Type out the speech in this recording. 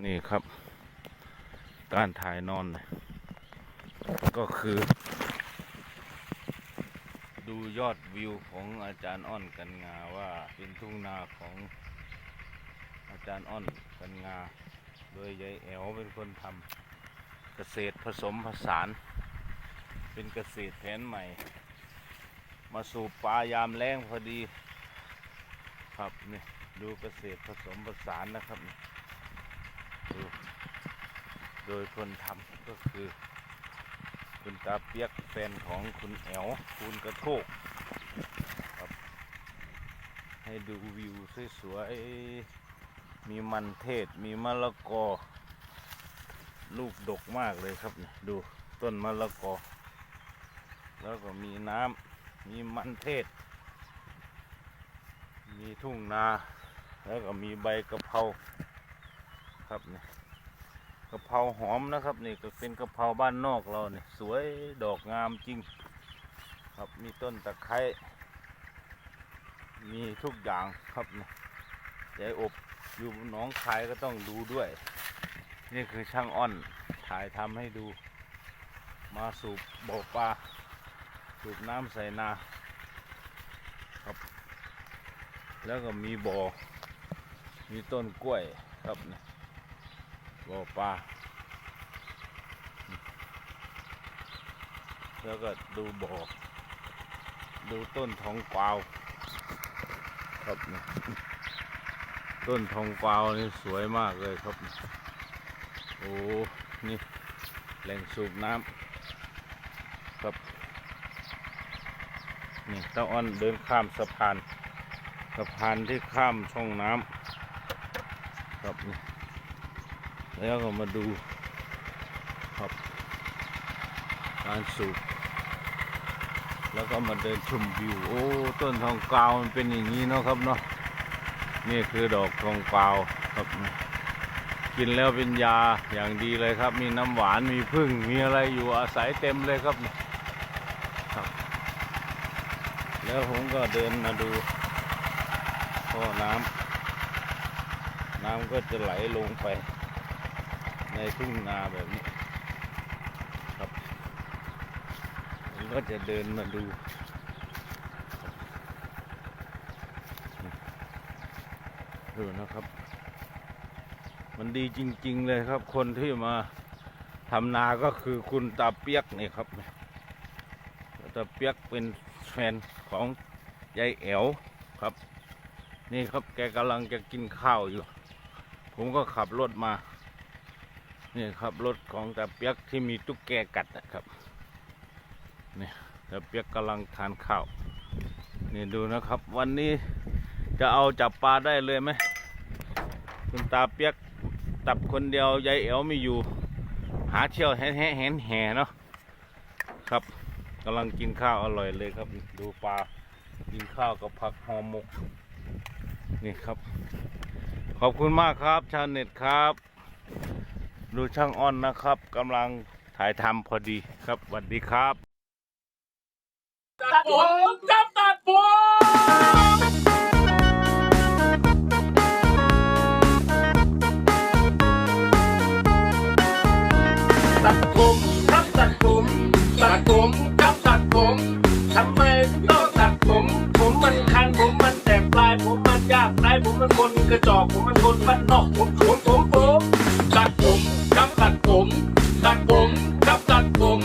นี่ครับ การถ่ายนอน ก็คือ ดูยอดวิวของอาจารย์อ้อนกันงาว่าเป็นทุ่งนาของอาจารย์อ้อนกันงา โดยยายแอวเป็นคนทำเกษตรผสมผสาน เป็นเกษตรแผนใหม่ มาสูบปลายามแรงพอดี ครับนี่ดูเกษตรผสมผสานนะครับนี่ โดยคนทำก็คือ คุณตาเปียกแฟนของคุณแอวคุณกระโทกครับ ให้ดูวิวสวยๆมีมันเทศ มีมะละกอ ลูกดกมากเลยครับนี่ดูต้นมะละกอ แล้วก็มีน้ำมีมันเทศ มีทุ่งนา แล้วก็มีใบกะเพราครับเนี่ย กะเพราหอมนะครับนี่ก็เป็นกะเพราบ้านนอกเราเนี่ยสวยดอกงามจริง ครับมีต้นตะไคร้มีทุกอย่างครับนี่ใจอบอยู่หนองคายก็ต้องดูด้วย นี่คือช่างอ้อนถ่ายทำให้ดู มาสูบบ่อปลาสูบน้ำใส่นาครับ แล้วก็มีบ่อมีต้นกล้วยครับนี่ บ่อปลาแล้วก็ดูบ่อดูต้นทองกวาวครับนี่ต้นทองกวาวนี่สวยมากเลยครับ โอ้นี่แหล่งสูบน้ำครับนี่ตาอ้อนเดินข้ามสะพานสะพานที่ข้ามช่องน้ำครับนี่ แล้วก็มาดูครับการสูบแล้วก็มาเดินชมวิว โอ้ ต้นทองกาวมันเป็นอย่างนี้เนาะครับเนาะนี่คือดอกทองกาวครับ กินแล้วเป็นยาอย่างดีเลยครับ มีน้ำหวานมีพึ่งมีอะไรอยู่อาศัยเต็มเลยครับครับ แล้วผมก็เดินมาดูท่อน้ำน้ำก็จะไหลลงไป ในทุ่งนาแบบนี้ครับผมก็จะเดินมาดูดูนะครับ มันดีจริง ๆ เลยครับ คนที่มาทำนาก็คือคุณตาเปียกนี่ครับตาเปียกเป็นแฟนของยายแอวครับ นี่ครับแกกำลังจะกินข้าวอยู่ ผมก็ขับรถมา นี่ครับรถของตาเปียกที่มีตุ๊กแกกัดนะครับนี่ตาเปียกกำลังทานข้าวนี่ดูนะครับ วันนี้จะเอาจับปลาได้เลยไหมคุณตาเปียกตับคนเดียวยายแอวไม่อยู่ หาเที่ยวแห่แห่แห่แห่เนาะครับกำลังกินข้าวอร่อยเลยครับ ดูปลากินข้าวกับผักหอมหมกนี่ครับ ขอบคุณมากครับ ชาวเน็ตครับ ดูช่างอ้อนนะครับกำลังถ่ายทำพอดีครับสวัสดีครับตัดผมจับตัดผมตัดผมครับตัดผมตัดผมครับตัดผมทำไมต้องตัดผม ผมมันคันผมมันแตกปลายผมมันยากไรผมมันคนกระจอกผมมันคนบ้านนอกผมผมผมผม ตัดผมครับตัดผมตัดผมครับตัดผม